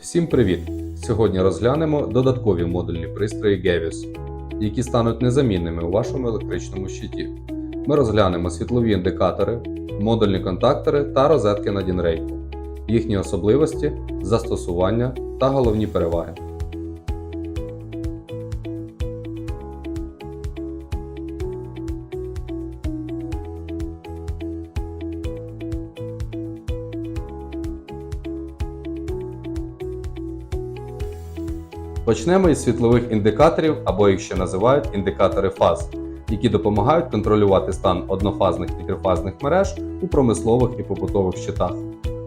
Всім привіт! Сьогодні розглянемо додаткові модульні пристрої Gevis, які стануть незамінними у вашому електричному щиті. Ми розглянемо світлові індикатори, модульні контактори та розетки на дінрейку, їхні особливості, застосування та головні переваги. Почнемо із світлових індикаторів, або їх ще називають індикатори фаз, які допомагають контролювати стан однофазних і трифазних мереж у промислових і побутових щитах.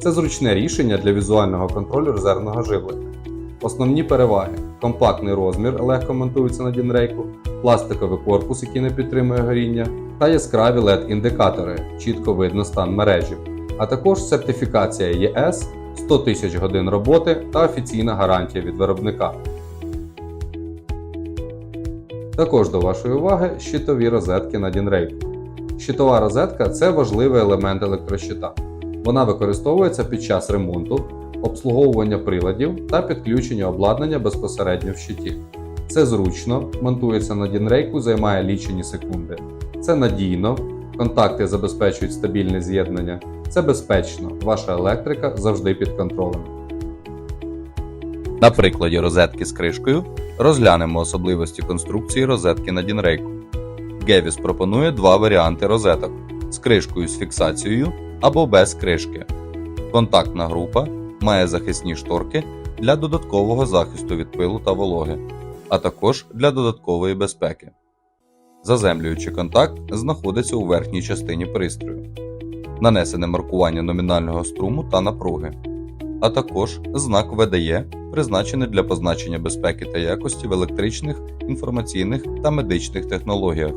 Це зручне рішення для візуального контролю резервного живлення. Основні переваги: компактний розмір, легко монтується на дінрейку, пластиковий корпус, який не підтримує горіння, та яскраві LED-індикатори, чітко видно стан мережі, а також сертифікація ЄС, 100 тисяч годин роботи та офіційна гарантія від виробника. Також до вашої уваги щитові розетки на Дінрейку. Щитова розетка це важливий елемент електрощита. Вона використовується під час ремонту, обслуговування приладів та підключення обладнання безпосередньо в щиті. Це зручно, монтується на Дінрейку, займає лічені секунди. Це надійно, контакти забезпечують стабільне з'єднання. Це безпечно, ваша електрика завжди під контролем. На прикладі розетки з кришкою розглянемо особливості конструкції розетки на Дінрейку. Гевіс пропонує два варіанти розеток з кришкою з фіксацією або без кришки. Контактна група має захисні шторки для додаткового захисту від пилу та вологи, а також для додаткової безпеки. Заземлюючий контакт знаходиться у верхній частині пристрою, нанесене маркування номінального струму та напруги, а також знак ВДЄ призначений для позначення безпеки та якості в електричних, інформаційних та медичних технологіях,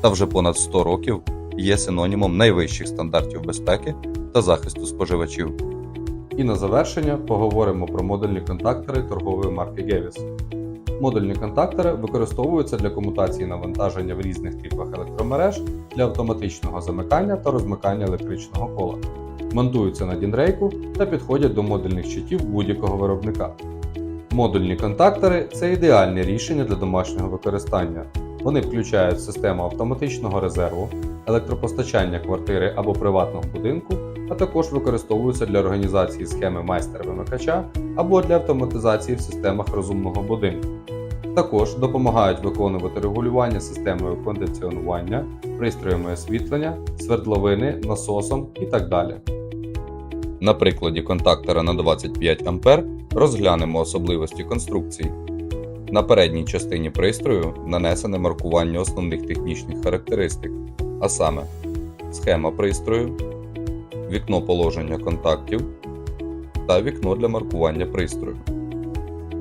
та вже понад 100 років є синонімом найвищих стандартів безпеки та захисту споживачів. І на завершення поговоримо про модульні контактори торгової марки Gevis. Модульні контактори використовуються для комутації навантаження в різних типах електромереж для автоматичного замикання та розмикання електричного кола. Монтуються на дінрейку та підходять до модульних щитів будь-якого виробника. Модульні контактори це ідеальне рішення для домашнього використання. Вони включають систему автоматичного резерву, електропостачання квартири або приватного будинку, а також використовуються для організації схеми майстер-вимикача або для автоматизації в системах розумного будинку. Також допомагають виконувати регулювання системою кондиціонування, пристроями освітлення, свердловини, насосом і так далі. На прикладі контактора на 25 А розглянемо особливості конструкції. На передній частині пристрою нанесене маркування основних технічних характеристик, а саме схема пристрою, вікно положення контактів та вікно для маркування пристрою.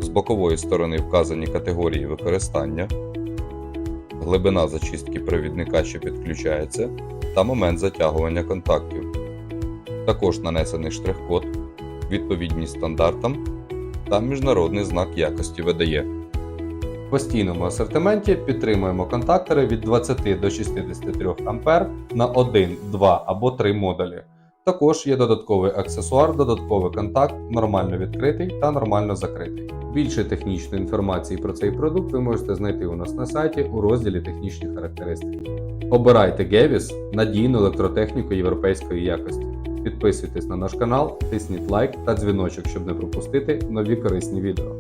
З бокової сторони вказані категорії використання, глибина зачистки провідника, що підключається, та момент затягування контактів. Також нанесений штрих-код, відповідність стандартам та міжнародний знак якості видає. В постійному асортименті підтримуємо контактори від 20 до 63 А на 1, 2 або 3 модулі. Також є додатковий аксесуар, додатковий контакт, нормально відкритий та нормально закритий. Більше технічної інформації про цей продукт ви можете знайти у нас на сайті у розділі Технічні характеристики. Обирайте Gevis – надійну електротехніку європейської якості. Підписуйтесь на наш канал, тисніть лайк та дзвіночок, щоб не пропустити нові корисні відео.